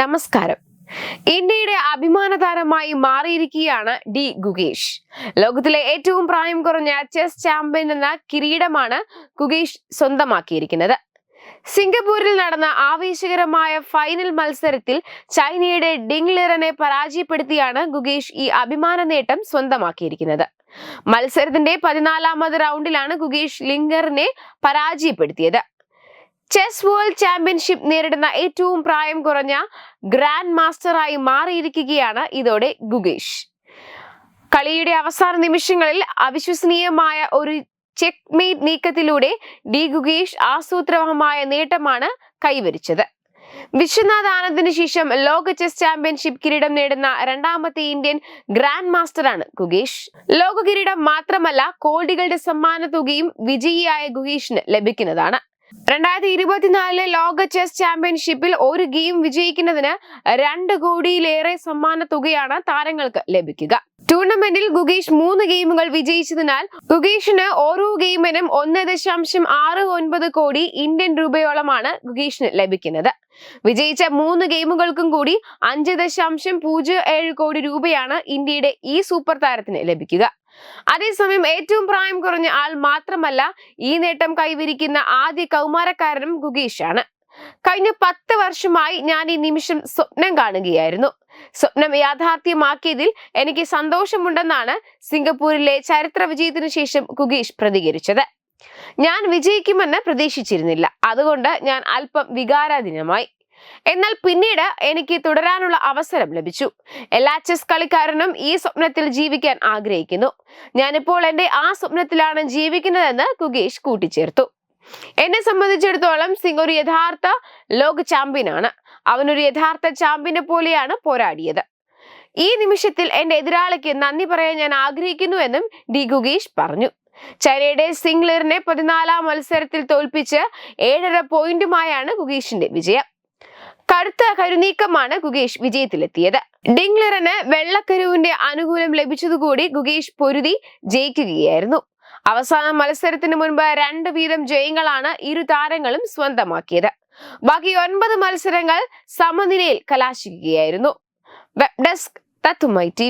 നമസ്കാരം. ഇന്ത്യയുടെ അഭിമാന താരമായി മാറിയിരിക്കുകയാണ് ഡി ഗുഗേഷ് ലോകത്തിലെ ഏറ്റവും പ്രായം കുറഞ്ഞ ചെസ് ചാമ്പ്യൻ എന്ന കിരീടമാണ് ഗുഗേഷ് സ്വന്തമാക്കിയിരിക്കുന്നത്. സിംഗപ്പൂരിൽ നടന്ന ആവേശകരമായ ഫൈനൽ മത്സരത്തിൽ ചൈനയുടെ ഡിങ് ലിറനെ പരാജയപ്പെടുത്തിയാണ് ഗുഗേഷ് ഈ അഭിമാന നേട്ടം സ്വന്തമാക്കിയിരിക്കുന്നത്. മത്സരത്തിന്റെ പതിനാലാമത് റൗണ്ടിലാണ് ഗുഗേഷ് ലിംഗറിനെ പരാജയപ്പെടുത്തിയത്. ചെസ് വേൾഡ് ചാമ്പ്യൻഷിപ്പ് നേരിടുന്ന ഏറ്റവും പ്രായം കുറഞ്ഞ ഗ്രാൻഡ് മാസ്റ്ററായി മാറിയിരിക്കുകയാണ് ഇതോടെ ഗുഗേഷ്. കളിയുടെ അവസാന നിമിഷങ്ങളിൽ അവിശ്വസനീയമായ ഒരു ചെക്ക് മെയ്റ്റ് നീക്കത്തിലൂടെ ഡി ഗുഗേഷ് ആസൂത്രമായ നേട്ടമാണ് കൈവരിച്ചത്. വിശ്വനാഥ് ആനന്ദിന് ശേഷം ലോക ചെസ് ചാമ്പ്യൻഷിപ്പ് കിരീടം നേടുന്ന രണ്ടാമത്തെ ഇന്ത്യൻ ഗ്രാൻഡ് മാസ്റ്ററാണ് ഗുഗേഷ്. ലോക കിരീടം മാത്രമല്ല കോടികളുടെ സമ്മാന തുകയും വിജയിയായ ഗുഗേഷിന് ലഭിക്കുന്നതാണ്. രണ്ടായിരത്തി ഇരുപത്തിനാലിലെ ലോക ചെസ് ചാമ്പ്യൻഷിപ്പിൽ ഒരു ഗെയിം വിജയിക്കുന്നതിന് രണ്ട് കോടിയിലേറെ സമ്മാന തുകയാണ് താരങ്ങൾക്ക് ലഭിക്കുക. ടൂർണമെന്റിൽ ഗുഗേഷ് മൂന്ന് ഗെയിമുകൾ വിജയിച്ചതിനാൽ ഗുഗേഷിന് ഓരോ ഗെയിമിനും ഒന്ന് ദശാംശം ആറ് ഒൻപത് കോടി ഇന്ത്യൻ രൂപയോളമാണ് ഗുഗേഷിന് ലഭിക്കുന്നത്. വിജയിച്ച മൂന്ന് ഗെയിമുകൾക്കും കൂടി അഞ്ച് ദശാംശം പൂജ്യം ഏഴ് കോടി രൂപയാണ് ഇന്ത്യയുടെ ഈ സൂപ്പർ താരത്തിന് ലഭിക്കുക. അതേസമയം ഏറ്റവും പ്രായം കുറഞ്ഞ ആൾ മാത്രമല്ല ഈ നേട്ടം കൈവരിക്കുന്ന ആദ്യ കൗമാരക്കാരനും ആണ് കഴിഞ്ഞ പത്ത് വർഷമായി ഞാൻ ഈ നിമിഷം സ്വപ്നം കാണുകയായിരുന്നു. സ്വപ്നം യാഥാർത്ഥ്യമാക്കിയതിൽ എനിക്ക് സന്തോഷമുണ്ടെന്നാണ് സിംഗപ്പൂരിലെ ചരിത്ര വിജയത്തിനു ശേഷം ഗുഗീഷ് പ്രതികരിച്ചത്. ഞാൻ വിജയിക്കുമെന്ന് പ്രതീക്ഷിച്ചിരുന്നില്ല. അതുകൊണ്ട് ഞാൻ അല്പം വികാരാധീനമായി. എന്നാൽ പിന്നീട് എനിക്ക് തുടരാനുള്ള അവസരം ലഭിച്ചു. എല്ലാ ചെസ് കളിക്കാരനും ഈ സ്വപ്നത്തിൽ ജീവിക്കാൻ ആഗ്രഹിക്കുന്നു. ഞാനിപ്പോൾ എന്റെ ആ സ്വപ്നത്തിലാണ് ജീവിക്കുന്നതെന്ന് കുഗേഷ് കൂട്ടിച്ചേർത്തു. എന്നെ സംബന്ധിച്ചിടത്തോളം സിംഗ് ഒരു യഥാർത്ഥ ലോക ചാമ്പ്യനാണ്. അവനൊരു യഥാർത്ഥ ചാമ്പ്യനെ പോലെയാണ് പോരാടിയത്. ഈ നിമിഷത്തിൽ എന്റെ എതിരാളിക്ക് നന്ദി പറയാൻ ഞാൻ ആഗ്രഹിക്കുന്നു എന്നും ഡി ഗുഗേഷ് പറഞ്ഞു. ചൈനയുടെ സിംഗ്ലറിനെ പതിനാലാം മത്സരത്തിൽ തോൽപ്പിച്ച് ഏഴര പോയിന്റുമായാണ് ഗുഗേഷിന്റെ വിജയം. കടുത്ത കരുനീക്കമാണ് ഗുഗേഷ് വിജയത്തിലെത്തിയത്. ഡിംഗ്ലറിന് വെള്ളക്കരുവിന്റെ അനുകൂലം ലഭിച്ചതുകൂടി ഗുഗേഷ് പൊരുതി ജയിക്കുകയായിരുന്നു. അവസാന മത്സരത്തിന് മുൻപ് രണ്ട് വീതം ജയങ്ങളാണ് ഇരു താരങ്ങളും സ്വന്തമാക്കിയത്. ബാക്കി ഒൻപത് മത്സരങ്ങൾ സമനിലയിൽ കലാശിക്കുകയായിരുന്നു. വെബ് ഡെസ്ക് തത്തുമൈ ടി